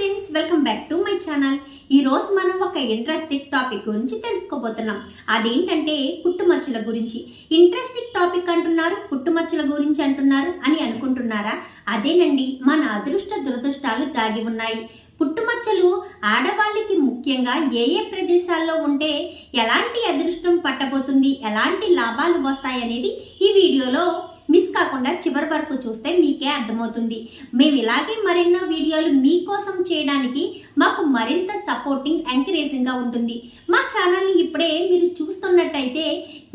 Friends welcome back to my channel ఈ రోజు మనం ఒక ఇంట్రెస్టింగ్ టాపిక్ గురించి తెలుసుకోబోతున్నాం. అదేంటంటే పుట్టుమచ్చల గురించి. ఇంట్రెస్టింగ్ టాపిక్ అంటున్నారు పుట్టుమచ్చల గురించి అంటున్నారు అని అనుకుంటున్నారా? అదేనండి మన అదృష్ట దురదృష్టాలు దాగి ఉన్నాయి. పుట్టుమచ్చలు ఆడవాళ్ళకి ముఖ్యంగా ఏ ఏ ప్రదేశాల్లో ఉంటే ఎలాంటి అదృష్టం పట్టబోతుంది ఎలాంటి లాభాలు వస్తాయి అనేది ఈ వీడియోలో మిస్ కాకుండా చివరి వరకు చూస్తే మీకే అర్థమవుతుంది. మేము ఇలాగే మరెన్నో వీడియోలు మీకోసం చేయడానికి మాకు మరింత సపోర్టింగ్ ఎంకరేజింగ్గా ఉంటుంది. మా ఛానల్ని ఇప్పుడే మీరు చూస్తున్నట్టయితే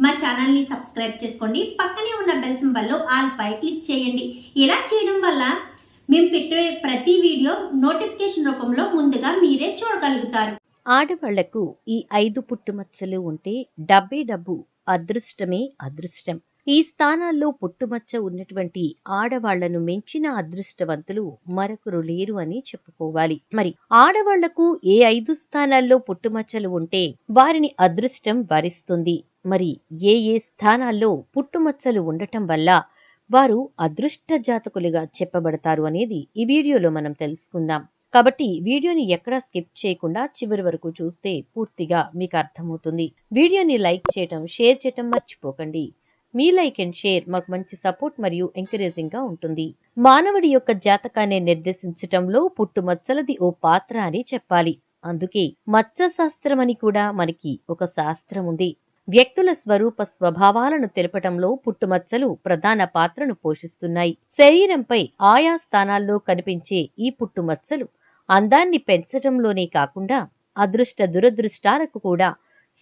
మా ఛానల్ని సబ్స్క్రైబ్ చేసుకోండి. పక్కనే ఉన్న బెల్ సింబల్లో ఆల్ పై క్లిక్ చేయండి. ఇలా చేయడం వల్ల మేము పెట్టే ప్రతి వీడియో నోటిఫికేషన్ రూపంలో ముందుగా మీరే చూడగలుగుతారు. ఆడవాళ్ళకు ఈ ఐదు పుట్టుమచ్చలు ఉంటే డబ్బే డబ్బు అదృష్టమే అదృష్టం. ఈ స్థానాల్లో పుట్టుమచ్చ ఉన్నటువంటి ఆడవాళ్ళను మించిన అదృష్టవంతులు మరొకరు లేరు అని చెప్పుకోవాలి. మరి ఆడవాళ్ళకు ఏ ఐదు స్థానాల్లో పుట్టుమచ్చలు ఉంటే వారిని అదృష్టం వరిస్తుంది. మరి ఏ ఏ స్థానాల్లో పుట్టుమచ్చలు ఉండటం వల్ల వారు అదృష్ట జాతకులుగా చెప్పబడతారు అనేది ఈ వీడియోలో మనం తెలుసుకుందాం. కాబట్టి వీడియోని ఎక్కడా స్కిప్ చేయకుండా చివరి వరకు చూస్తే పూర్తిగా మీకు అర్థమవుతుంది. వీడియోని లైక్ చేయటం షేర్ చేయటం మర్చిపోకండి. మీ లైక్ అండ్ షేర్ మాకు మంచి సపోర్ట్ మరియు ఎంకరేజింగ్గా ఉంటుంది. మానవుడి యొక్క జాతకాన్ని నిర్దేశించటంలో పుట్టుమచ్చలది ఓ పాత్ర అని చెప్పాలి. అందుకే మత్స్య శాస్త్రం అని కూడా మనకి ఒక శాస్త్రం ఉంది. వ్యక్తుల స్వరూప స్వభావాలను తెలపటంలో పుట్టుమచ్చలు ప్రధాన పాత్రను పోషిస్తున్నాయి. శరీరంపై ఆయా స్థానాల్లో కనిపించే ఈ పుట్టుమచ్చలు అందాన్ని పెంచటంలోనే కాకుండా అదృష్ట దురదృష్టాలకు కూడా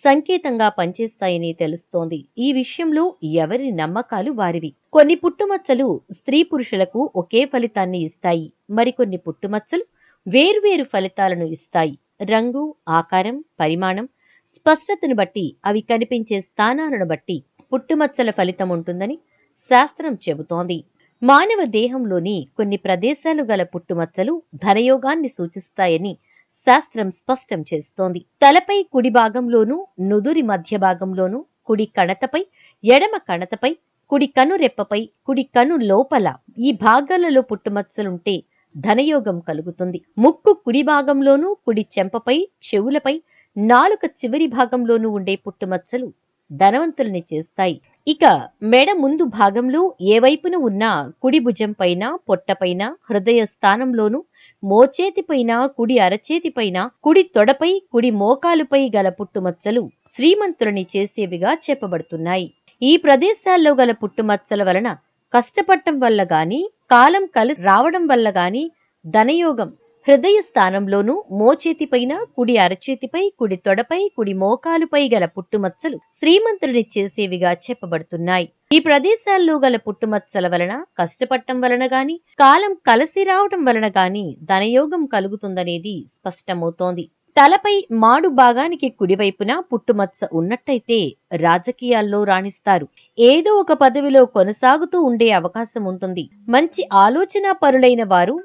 సంకేతంగా పనిచేస్తాయని తెలుస్తోంది. ఈ విషయంలో ఎవరి నమ్మకాలు వారివి. కొన్ని పుట్టుమచ్చలు స్త్రీ పురుషులకు ఒకే ఫలితాన్ని ఇస్తాయి. మరికొన్ని పుట్టుమచ్చలు వేర్వేరు ఫలితాలను ఇస్తాయి. రంగు ఆకారం పరిమాణం స్పష్టతను బట్టి అవి కనిపించే స్థానాలను బట్టి పుట్టుమచ్చల ఫలితం ఉంటుందని శాస్త్రం చెబుతోంది. మానవ దేహంలోని కొన్ని ప్రదేశాలు గల పుట్టుమచ్చలు ధనయోగాన్ని సూచిస్తాయని శాస్త్రం స్పష్టం చేస్తోంది. తలపై కుడి భాగంలోనూ నుదురి మధ్య భాగంలోనూ కుడి కణతపై ఎడమ కణతపై కుడి కను రెప్పపై కుడి కను లోపల ఈ భాగాలలో పుట్టుమచ్చలుంటే ధనయోగం కలుగుతుంది. ముక్కు కుడి భాగంలోనూ కుడి చెంపపై చెవులపై నాలుక చివరి భాగంలోనూ ఉండే పుట్టుమచ్చలు ధనవంతుల్ని చేస్తాయి. ఇక మెడ ముందు భాగంలో ఏ వైపున ఉన్న కుడి భుజం పైన పొట్టపైన హృదయ స్థానంలోనూ మోచేతిపైన కుడి అరచేతిపైన కుడి తొడపై కుడి మోకాలుపై గల పుట్టుమచ్చలు శ్రీమంతులని చేసేవిగా చెప్పబడుతున్నాయి. ఈ ప్రదేశాల్లో గల పుట్టుమచ్చల వలన కష్టపడటం వల్ల గాని కాలం కలిసి రావడం వల్ల గాని ధనయోగం హృదయ స్థానంలోనూ మోచేతిపైన కుడి అరచేతిపై కుడి తొడపై కుడి మోకాలుపై గల పుట్టుమచ్చలు శ్రీమంతుడిని చేసేవిగా చెప్పబడుతున్నాయి. ఈ ప్రదేశాల్లో గల పుట్టుమచ్చల వలన కష్టపడటం వలన గాని కాలం కలిసి రావటం వలన గాని ధనయోగం కలుగుతుందనేది స్పష్టమవుతోంది. తలపై మాడు భాగానికి కుడివైపున పుట్టుమచ్చ ఉన్నట్టయితే రాజకీయాల్లో రాణిస్తారు. ఏదో ఒక పదవిలో కొనసాగుతూ ఉండే అవకాశం ఉంటుంది. మంచి ఆలోచన పరులైన వారు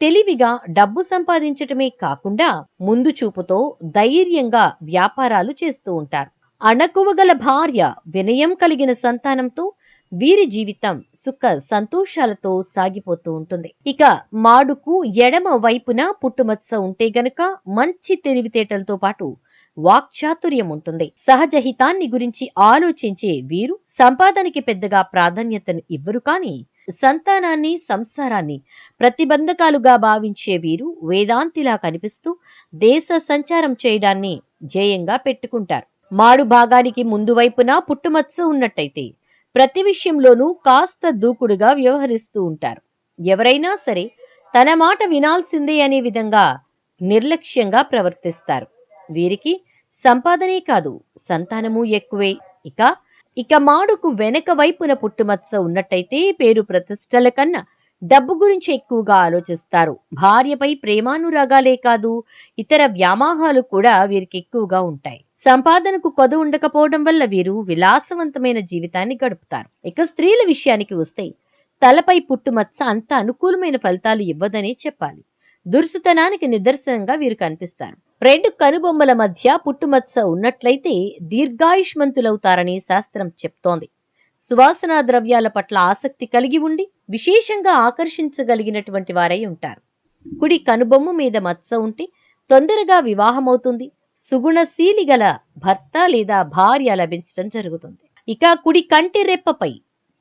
తెలివిగా డబ్బు సంపాదించటమే కాకుండా ముందు చూపుతో ధైర్యంగా వ్యాపారాలు చేస్తూ ఉంటారు. అణకువగల భార్య వినయం కలిగిన సంతానంతో వీరి జీవితం సుఖ సంతోషాలతో సాగిపోతూ ఉంటుంది. ఇక మాడుకు ఎడమ వైపున పుట్టుమచ్చ ఉంటే గనక మంచి తెలివితేటలతో పాటు వాక్చాతుర్యం ఉంటుంది. సహజ హితాన్ని గురించి ఆలోచించే వీరు సంపాదనకి పెద్దగా ప్రాధాన్యతను ఇవ్వరు కానీ సంతానాన్ని సంసారాన్ని ప్రతిబంధకాలుగా భావించే వీరు వేదాంతిలా కనిపిస్తూ దేశ సంచారం చేయడాన్ని ధ్యేయంగా పెట్టుకుంటారు. మాడు భాగానికి ముందు వైపున పుట్టుమచ్చ ఉన్నట్టయితే ప్రతి విషయంలోనూ కాస్త దూకుడుగా వ్యవహరిస్తూ ఉంటారు. ఎవరైనా సరే తన మాట వినాల్సిందే అనే విధంగా నిర్లక్ష్యంగా ప్రవర్తిస్తారు. వీరికి సంపాదనే కాదు సంతానము ఎక్కువే. ఇక ఇక మాడుకు వెనక వైపున పుట్టుమచ్చ ఉన్నట్టయితే పేరు ప్రతిష్టల కన్నా డబ్బు గురించి ఎక్కువగా ఆలోచిస్తారు. భార్యపై ప్రేమానురాగాలే కాదు ఇతర వ్యామోహాలు కూడా వీరికి ఎక్కువగా ఉంటాయి. సంపాదనకు కొద ఉండకపోవడం వల్ల వీరు విలాసవంతమైన జీవితాన్ని గడుపుతారు. ఇక స్త్రీల విషయానికి వస్తే తలపై పుట్టుమచ్చ అంత అనుకూలమైన ఫలితాలు ఇవ్వదనే చెప్పాలి. దుర్సుతనానికి నిదర్శనంగా వీరు కనిపిస్తారు. రెండు కనుబొమ్మల మధ్య పుట్టుమచ్చ ఉన్నట్లయితే దీర్ఘాయుష్మంతులవుతారని శాస్త్రం చెప్తోంది. సువాసనా ద్రవ్యాల పట్ల ఆసక్తి కలిగి ఉండి విశేషంగా ఆకర్షించగలిగినటువంటి వారై ఉంటారు. కుడి కనుబొమ్మ మీద మచ్చ ఉంటే తొందరగా వివాహమవుతుంది. సుగుణశీలి గల భర్త లేదా భార్య లభించడం జరుగుతుంది. ఇక కుడి కంటి రెప్పపై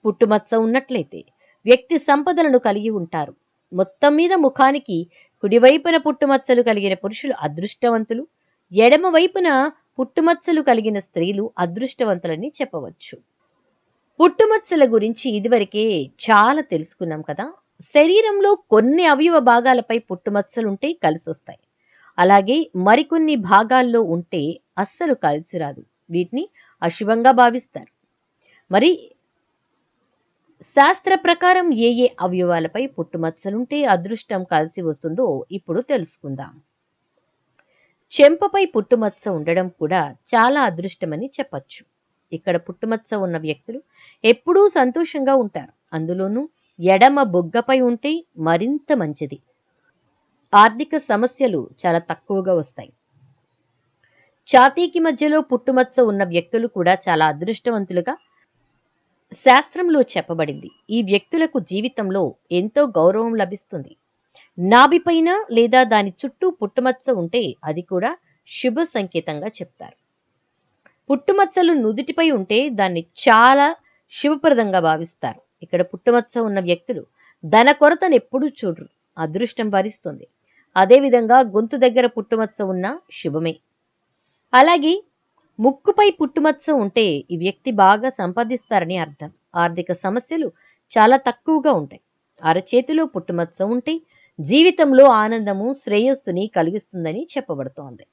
పుట్టుమచ్చ ఉన్నట్లయితే వ్యక్తి సంపదలను కలిగి ఉంటారు. మొత్తం మీద ముఖానికి కుడివైపున పుట్టుమచ్చలు కలిగిన పురుషులు అదృష్టవంతులు ఎడమ వైపున పుట్టుమచ్చలు కలిగిన స్త్రీలు అదృష్టవంతులని చెప్పవచ్చు. పుట్టుమచ్చల గురించి ఇదివరకే చాలా తెలుసుకున్నాం కదా. శరీరంలో కొన్ని అవయవ భాగాలపై పుట్టుమచ్చలుంటే కలిసి వస్తాయి అలాగే మరికొన్ని భాగాల్లో ఉంటే అస్సలు కలిసి రాదు వీటిని అశుభంగా భావిస్తారు. మరి శాస్త్ర ప్రకారం ఏ ఏ అవయవాలపై పుట్టుమచ్చలుంటే అదృష్టం కలిసి వస్తుందో ఇప్పుడు తెలుసుకుందాం. చెంపపై పుట్టుమచ్చ ఉండడం కూడా చాలా అదృష్టమని చెప్పచ్చు. ఇక్కడ పుట్టుమచ్చ ఉన్న వ్యక్తులు ఎప్పుడూ సంతోషంగా ఉంటారు. అందులోనూ ఎడమ బొగ్గపై ఉంటే మరింత మంచిది. ఆర్థిక సమస్యలు చాలా తక్కువగా వస్తాయి. ఛాతీకి మధ్యలో పుట్టుమచ్చ ఉన్న వ్యక్తులు కూడా చాలా అదృష్టవంతులుగా శాస్త్రంలో చెప్పబడింది ఈ వ్యక్తులకు జీవితంలో ఎంతో గౌరవం లభిస్తుంది. నాభిపైన లేదా దాని చుట్టూ పుట్టుమచ్చ ఉంటే అది కూడా శుభ సంకేతంగా చెప్తారు. పుట్టుమచ్చలు నుదుటిపై ఉంటే దాన్ని చాలా శుభప్రదంగా భావిస్తారు. ఇక్కడ పుట్టుమచ్చ ఉన్న వ్యక్తులు ధన కొరతను ఎప్పుడూ చూడరు అదృష్టం భరిస్తుంది. అదేవిధంగా గొంతు దగ్గర పుట్టుమచ్చ ఉన్న శుభమే. అలాగే ముక్కుపై పుట్టుమచ్చ ఉంటే ఈ వ్యక్తి బాగా సంపాదిస్తారని అర్థం. ఆర్థిక సమస్యలు చాలా తక్కువగా ఉంటాయి. అరచేతిలో పుట్టుమచ్చ ఉంటే జీవితంలో ఆనందము శ్రేయస్సుని కలిగిస్తుందని చెప్పబడుతోంది.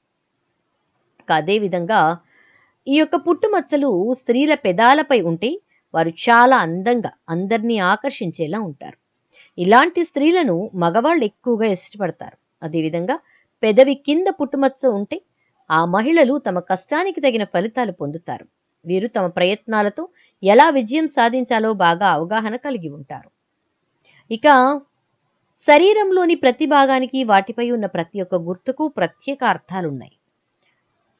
అదేవిధంగా ఈ యొక్క పుట్టుమచ్చలు స్త్రీల పెదాలపై ఉంటే వారు చాలా అందంగా అందరినీ ఆకర్షించేలా ఉంటారు. ఇలాంటి స్త్రీలను మగవాళ్ళు ఎక్కువగా ఇష్టపడతారు. అదేవిధంగా పెదవి కింద పుట్టుమచ్చ ఉంటే ఆ మహిళలు తమ కష్టానికి తగిన ఫలితాలు పొందుతారు. వీరు తమ ప్రయత్నాలతో ఎలా విజయం సాధించాలో బాగా అవగాహన కలిగి ఉంటారు. ఇక శరీరంలోని ప్రతి భాగానికి వాటిపై ఉన్న ప్రతి ఒక్క గుర్తుకు ప్రత్యేక అర్థాలున్నాయి.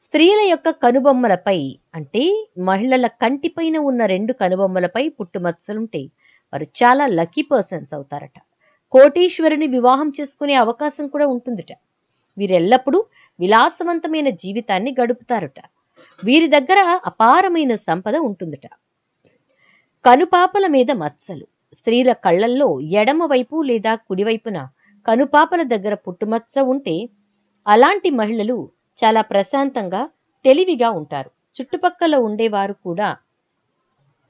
స్త్రీల యొక్క కనుబొమ్మలపై అంటే మహిళల కంటిపైన ఉన్న రెండు కనుబొమ్మలపై పుట్టుమచ్చలుంటే వారు చాలా లక్కీ పర్సన్స్ అవుతారట. కోటీశ్వరుని వివాహం చేసుకునే అవకాశం కూడా ఉంటుందిట. వీరెల్లప్పుడూ విలాసవంతమైన జీవితాన్ని గడుపుతారట. వీరి దగ్గర అపారమైన సంపద ఉంటుందట. కనుపాపల మీద మచ్చలు. స్త్రీల కళ్ళల్లో ఎడమ వైపు లేదా కుడివైపున కనుపాపల దగ్గర పుట్టుమచ్చ ఉంటే అలాంటి మహిళలు చాలా ప్రశాంతంగా తెలివిగా ఉంటారు. చుట్టుపక్కల ఉండేవారు కూడా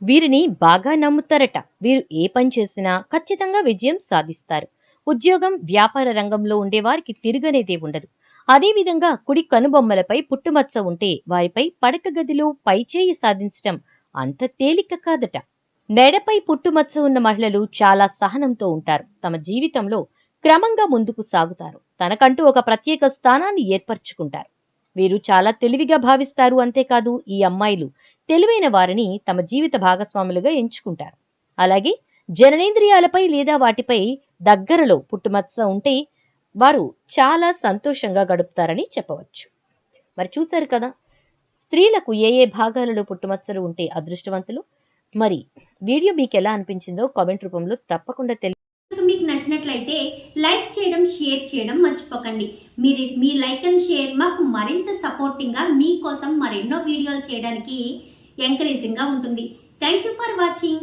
వీరిని బాగా నమ్ముతారట. వీరు ఏ పని చేసినా ఖచ్చితంగా విజయం సాధిస్తారు. ఉద్యోగం వ్యాపార రంగంలో ఉండేవారికి తిరగనేదే ఉండదు. అదేవిధంగా కుడి కనుబొమ్మలపై పుట్టుమచ్చ ఉంటే వారిపై పడక గదిలో పైచేయి సాధించటం అంత తేలిక కాదట. నెడపై పుట్టుమచ్చ ఉన్న మహిళలు చాలా సహనంతో ఉంటారు. తమ జీవితంలో క్రమంగా ముందుకు సాగుతారు. తనకంటూ ఒక ప్రత్యేక స్థానాన్ని ఏర్పరచుకుంటారు. వీరు చాలా తెలివిగా భావిస్తారు అంతేకాదు ఈ అమ్మాయిలు తెలివైన వారిని తమ జీవిత భాగస్వాములుగా ఎంచుకుంటారు. అలాగే జననేంద్రియాలపై లేదా వాటిపై దగ్గరలో పుట్టుమచ్చ ఉంటే వారు చాలా సంతోషంగా గడుపుతారని చెప్పవచ్చు. మరి చూశారు కదా స్త్రీలకు ఏ ఏ భాగాలలో పుట్టుమచ్చలు ఉంటే అదృష్టవంతులు? మరి వీడియో మీకు ఎలా అనిపించిందో కామెంట్ రూపంలో తప్పకుండా తెలి మీకు నచ్చినట్లయితే లైక్ చేయడం షేర్ చేయడం మర్చిపోకండి. మీరు మీ లైక్ అండ్ షేర్ మాకు మరింత సపోర్టింగ్గా మీకోసం మరెన్నో వీడియోలు చేయడానికి ఎంకరేజింగ్గా ఉంటుంది. Thank you for watching